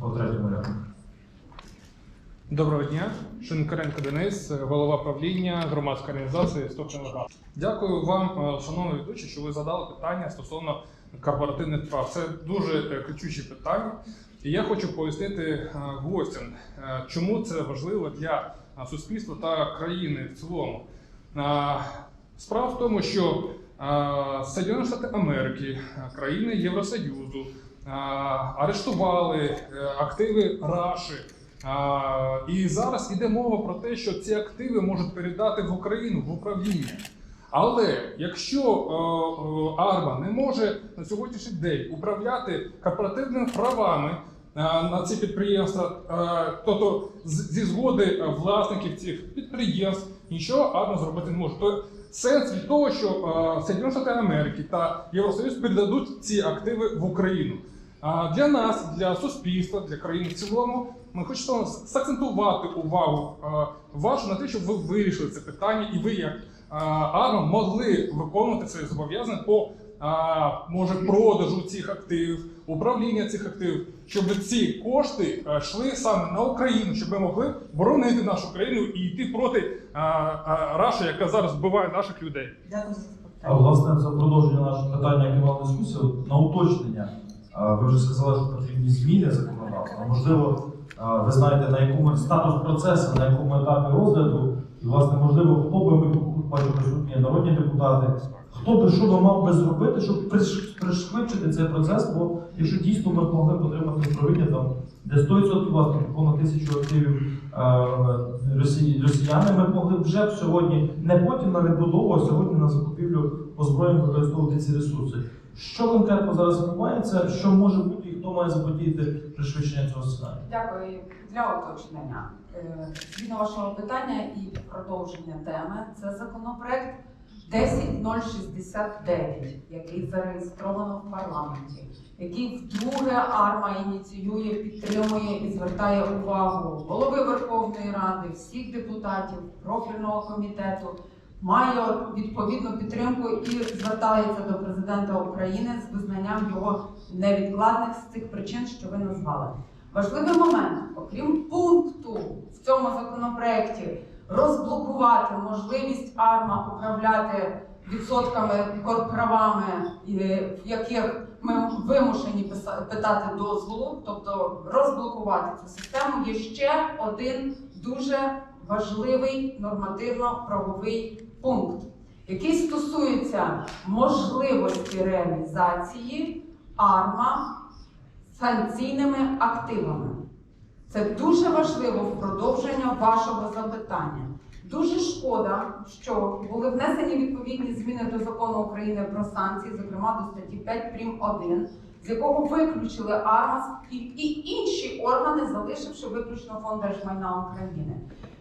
по третьому ряду. Доброго дня, Шинкаренко Денис, голова правління громадської організації «Стоп Телеграм». Дякую вам, е, шановний ведучий, що ви задали питання стосовно корпоративних прав. Це дуже е, питання. І я хочу пояснити е, гостям, чому це важливо для суспільства та країни в цілому. Справа в тому, що Сполучені Штати Америки, країни Євросоюзу арештували е, активи Раші. І зараз іде мова про те, що ці активи можуть передати в Україну в управління. Але якщо е, е, АРМА не може на сьогоднішній день управляти корпоративними правами на ці підприємства, тобто зі згоди власників цих підприємств, нічого АРМА зробити не може. То сенс від того, що Сполучені Штати Америки та Євросоюз передадуть ці активи в Україну. А для нас, для суспільства, для країни в цілому, ми хочемо сакцентувати увагу вашу на те, щоб ви вирішили це питання, і ви, як АРМА, могли виконувати свої зобов'язання по може продажу цих активів, управління цих активів, щоб ці кошти йшли саме на Україну, щоб ми могли боронити нашу країну і йти проти Раші, яка зараз вбиває наших людей. Дякую А власне за продовження нашого питання, яке мав дискусію, на уточнення. Ви вже сказали, що потрібні зміни законодавства. Можливо, ви знаєте, на якому статус процесу, на якому етапі розгляду, і власне, можливо, хто би ми бачу присутні народні депутати, хто би що би мав би зробити, щоб приш- пришвидшити цей процес, бо якщо дійсно ми могли отримати управління там, де 100% власне понад тисячу активів росіяни, ми могли вже сьогодні, не потім на відбудову, а сьогодні на закупівлю озброєнь використовувати ці ресурси. Що конкретно зараз відбувається, що може бути і хто має заподіяти пришвидшення цього сценарію? Дякую для уточнення. Е, Згідно вашого питання і продовження теми, це законопроект 10069, який зареєстровано в парламенті, який вдруге АРМА ініціює, підтримує і звертає увагу голови Верховної Ради, всіх депутатів, профільного комітету. Має відповідну підтримку і звертається до президента України з визнанням його невідкладних з цих причин, що ви назвали. Важливий момент, окрім пункту в цьому законопроекті, розблокувати можливість АРМА управляти відсотками правами, в яких ми вимушені питати дозволу, тобто розблокувати цю систему, є ще один дуже важливий нормативно-правовий пункт, який стосується можливості реалізації АРМА санкційними активами. Це дуже важливо в продовження вашого запитання. Дуже шкода, що були внесені відповідні зміни до закону України про санкції, зокрема до статті 5 прим. 1, з якого виключили АРМАС і, інші органи, залишивши виключно фонд держмайна України.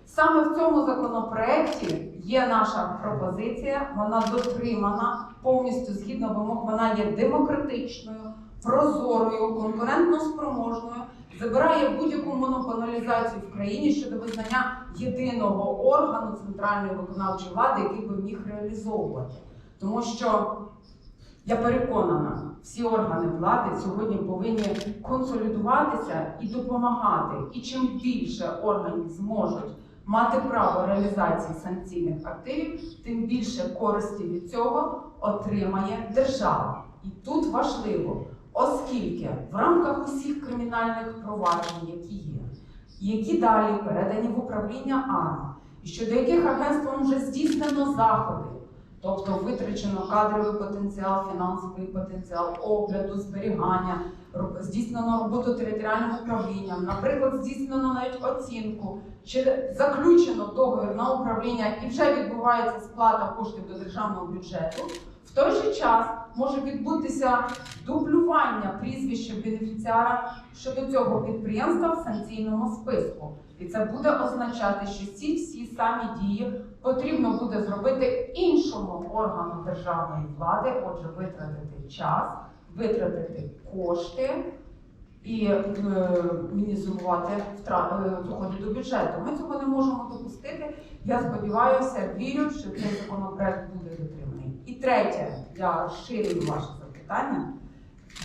Саме в цьому законопроекті є наша пропозиція, вона дотримана повністю згідно вимог, вона є демократичною, прозорою, конкурентно спроможною, забирає будь-яку монополізацію в країні щодо визнання єдиного органу центральної виконавчої влади, який би міг реалізовувати. Тому що я переконана, всі органи влади сьогодні повинні консолідуватися і допомагати. І чим більше органів зможуть мати право реалізації санкційних активів, тим більше користі від цього отримає держава. І тут важливо, оскільки в рамках усіх кримінальних проваджень, які є, які далі передані в управління АРМ, щодо яких агентством вже здійснено заходи, тобто витрачено кадровий потенціал, фінансовий потенціал, огляду, зберігання, здійснено роботу територіального управління, наприклад, здійснено навіть оцінку, чи заключено договір на управління і вже відбувається сплата коштів до державного бюджету. В той же час може відбутися дублювання прізвища бенефіціара щодо цього підприємства в санкційному списку. І це буде означати, що ці всі самі дії потрібно буде зробити іншому органу державної влади, отже, витратити час, витратити кошти і е, мінімізувати е, доходи до бюджету. Ми цього не можемо допустити. Я сподіваюся, вірю, що цей законопроект буде дотриманий. І третє, я розширюю ваше запитання.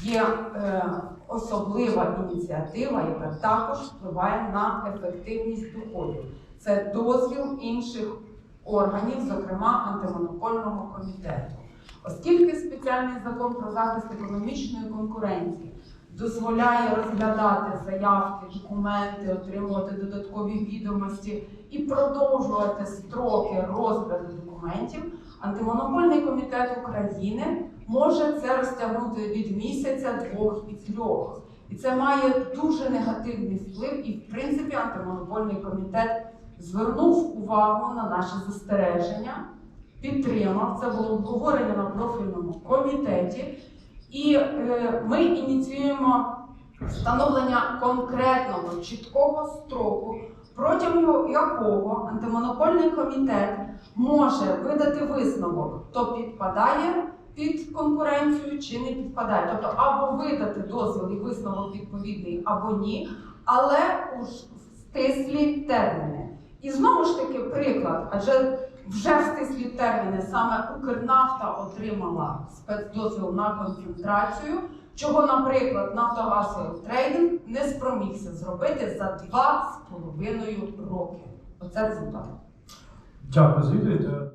Є е, особлива ініціатива, яка також впливає на ефективність доходів. Це дозвіл інших органів, зокрема антимонопольного комітету. Оскільки спеціальний закон про захист економічної конкуренції дозволяє розглядати заявки, документи, отримувати додаткові відомості і продовжувати строки розгляду документів, антимонопольний комітет України може це розтягнути від місяця, двох і трьох. І це має дуже негативний вплив, і в принципі антимонопольний комітет звернув увагу на наші застереження, підтримав. Це було обговорення на профільному комітеті. І е, ми ініціюємо встановлення конкретного чіткого строку, протягом якого антимонопольний комітет може видати висновок, хто підпадає під конкуренцію чи не підпадає. Тобто або видати дозвіл і висновок відповідний, або ні, але у стислі терміни. І знову ж таки приклад, адже вже в стислі терміни саме Укрнафта отримала спецдозвіл на конфільтрацію, чого, наприклад, Нафтогаз Трейдинг не спромігся зробити за два з половиною роки. Оце результат. Дякую за відповідь. Е,